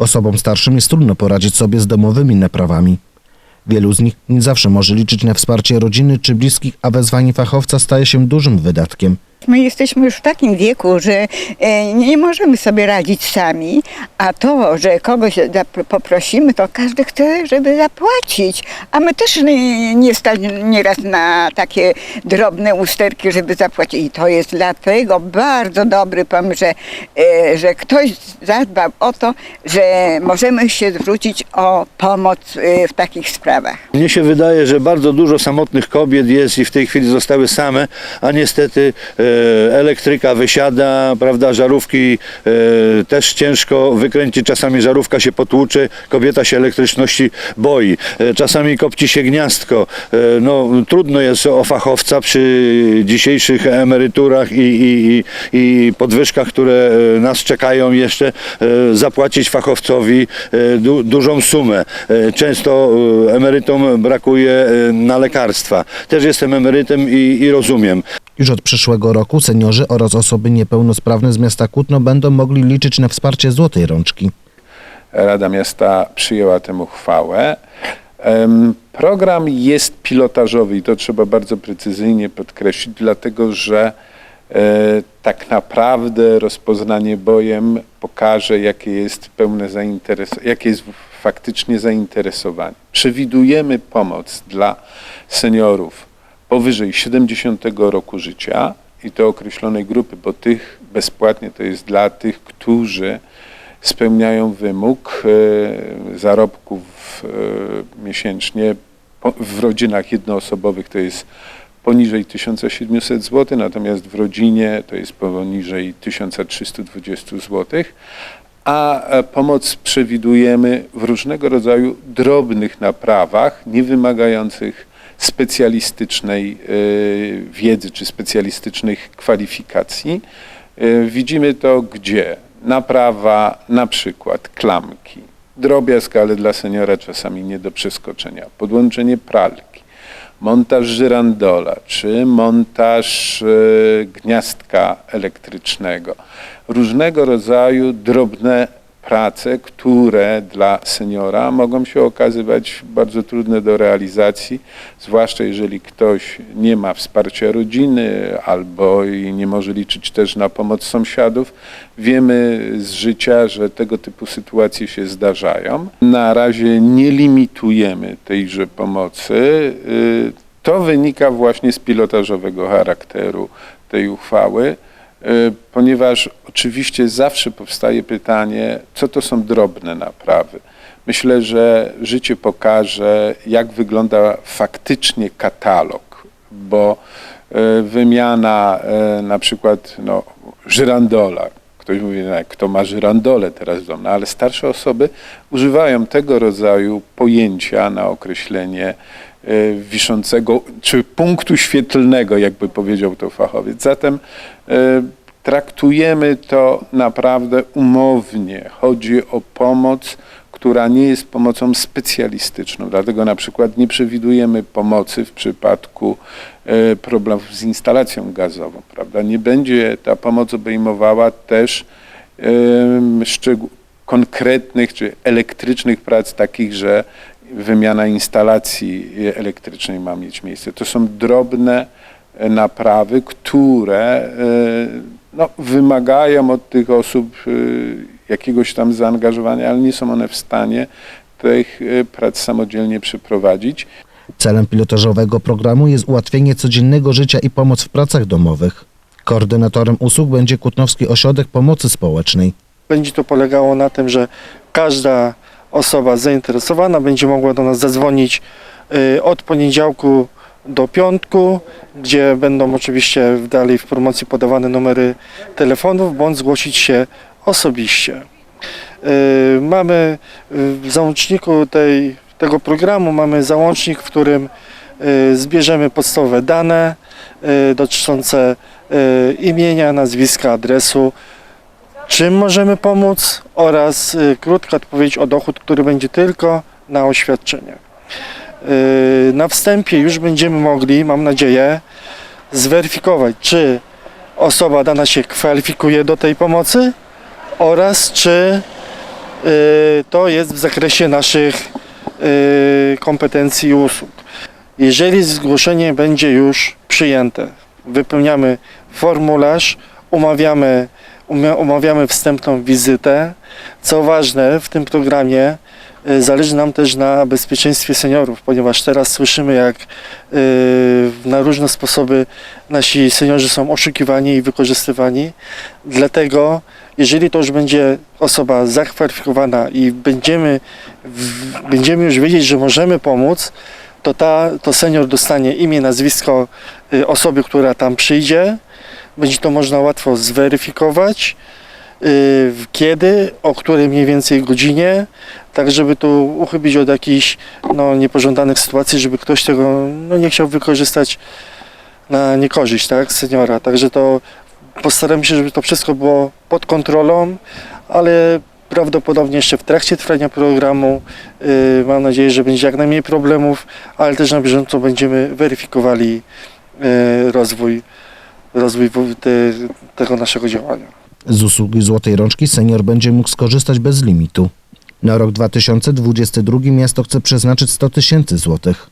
Osobom starszym jest trudno poradzić sobie z domowymi naprawami. Wielu z nich nie zawsze może liczyć na wsparcie rodziny czy bliskich, a wezwanie fachowca staje się dużym wydatkiem. My jesteśmy już w takim wieku, że e, nie możemy sobie radzić sami, a to, że kogoś poprosimy, to każdy chce, żeby zapłacić. A my też nie, nie stać nieraz na takie drobne usterki, żeby zapłacić. I to jest dlatego bardzo dobry pomysł, że, e, że ktoś zadbał o to, że możemy się zwrócić o pomoc e, w takich sprawach. Mnie się wydaje, że bardzo dużo samotnych kobiet jest i w tej chwili zostały same, a niestety elektryka wysiada, prawda, żarówki e, też ciężko wykręcić, czasami żarówka się potłuczy, kobieta się elektryczności boi, e, czasami kopci się gniazdko. E, no, trudno jest o fachowca przy dzisiejszych emeryturach i, i, i, podwyżkach, które e, nas czekają jeszcze, e, zapłacić fachowcowi e, du, dużą sumę. E, Często e, emerytom brakuje e, na lekarstwa. Też jestem emerytem i, i rozumiem. Już od przyszłego roku seniorzy oraz osoby niepełnosprawne z miasta Kutno będą mogli liczyć na wsparcie Złotej Rączki. Rada Miasta przyjęła tę uchwałę. Program jest pilotażowy i to trzeba bardzo precyzyjnie podkreślić, dlatego że e, tak naprawdę rozpoznanie bojem pokaże, jakie jest pełne zainteresowanie, jakie jest faktycznie zainteresowanie. Przewidujemy pomoc dla seniorów powyżej 70 roku życia i to określonej grupy, bo tych bezpłatnie to jest dla tych, którzy spełniają wymóg e, zarobków e, miesięcznie w rodzinach jednoosobowych to jest poniżej 1700 zł, natomiast w rodzinie to jest poniżej 1320 zł, a pomoc przewidujemy w różnego rodzaju drobnych naprawach, nie wymagających specjalistycznej e, wiedzy czy specjalistycznych kwalifikacji. E, Widzimy to gdzie? Naprawa na przykład klamki, drobiazg, ale dla seniora czasami nie do przeskoczenia, podłączenie pralki, montaż żyrandola czy montaż e, gniazdka elektrycznego. Różnego rodzaju drobne prace, które dla seniora mogą się okazywać bardzo trudne do realizacji, zwłaszcza jeżeli ktoś nie ma wsparcia rodziny albo i nie może liczyć też na pomoc sąsiadów. Wiemy z życia, że tego typu sytuacje się zdarzają. Na razie nie limitujemy tejże pomocy. Y, To wynika właśnie z pilotażowego charakteru tej uchwały. Y, ponieważ oczywiście zawsze powstaje pytanie, co to są drobne naprawy. Myślę, że życie pokaże, jak wygląda faktycznie katalog, bo y, wymiana y, na przykład no, żyrandola, ktoś mówi, no, kto ma żyrandole teraz w domu, no, ale starsze osoby używają tego rodzaju pojęcia na określenie wiszącego, czy punktu świetlnego, jakby powiedział to fachowiec. Zatem y, traktujemy to naprawdę umownie. Chodzi o pomoc, która nie jest pomocą specjalistyczną. Dlatego na przykład nie przewidujemy pomocy w przypadku e, problemów z instalacją gazową. Prawda? Nie będzie ta pomoc obejmowała też konkretnych czy elektrycznych prac takich, że wymiana instalacji elektrycznej ma mieć miejsce. To są drobne e, naprawy, które e, no, wymagają od tych osób e, jakiegoś tam zaangażowania, ale nie są one w stanie tych prac samodzielnie przeprowadzić. Celem pilotażowego programu jest ułatwienie codziennego życia i pomoc w pracach domowych. Koordynatorem usług będzie Kutnowski Ośrodek Pomocy Społecznej. Będzie to polegało na tym, że każda osoba zainteresowana będzie mogła do nas zadzwonić y, od poniedziałku do piątku, gdzie będą oczywiście dalej w promocji podawane numery telefonów, bądź zgłosić się osobiście. Y, Mamy w załączniku tej, tego programu mamy załącznik, w którym y, zbierzemy podstawowe dane dotyczące imienia, nazwiska, adresu, czym możemy pomóc oraz y, krótka odpowiedź o dochód, który będzie tylko na oświadczenie. Y, na wstępie już będziemy mogli, mam nadzieję, zweryfikować, czy osoba dana się kwalifikuje do tej pomocy oraz czy y, to jest w zakresie naszych kompetencji i usług. Jeżeli zgłoszenie będzie już przyjęte, wypełniamy formularz, umawiamy, umawiamy wstępną wizytę. Co ważne, w tym programie y, zależy nam też na bezpieczeństwie seniorów, ponieważ teraz słyszymy, jak y, na różne sposoby nasi seniorzy są oszukiwani i wykorzystywani. Dlatego, jeżeli to już będzie osoba zakwalifikowana i będziemy, będziemy już wiedzieć, że możemy pomóc, to, ta, to senior dostanie imię, nazwisko y, osoby, która tam przyjdzie. Będzie to można łatwo zweryfikować. y, Kiedy, o której mniej więcej godzinie, tak żeby tu uchybić od jakichś no, niepożądanych sytuacji, żeby ktoś tego no, nie chciał wykorzystać na niekorzyść tak, seniora. Także to postaramy się, żeby to wszystko było pod kontrolą, ale prawdopodobnie jeszcze w trakcie trwania programu y, mam nadzieję, że będzie jak najmniej problemów, ale też na bieżąco będziemy weryfikowali y, rozwój, rozwój tego naszego działania. Z usługi Złotej Rączki senior będzie mógł skorzystać bez limitu. Na rok 2022 miasto chce przeznaczyć 100 tysięcy złotych.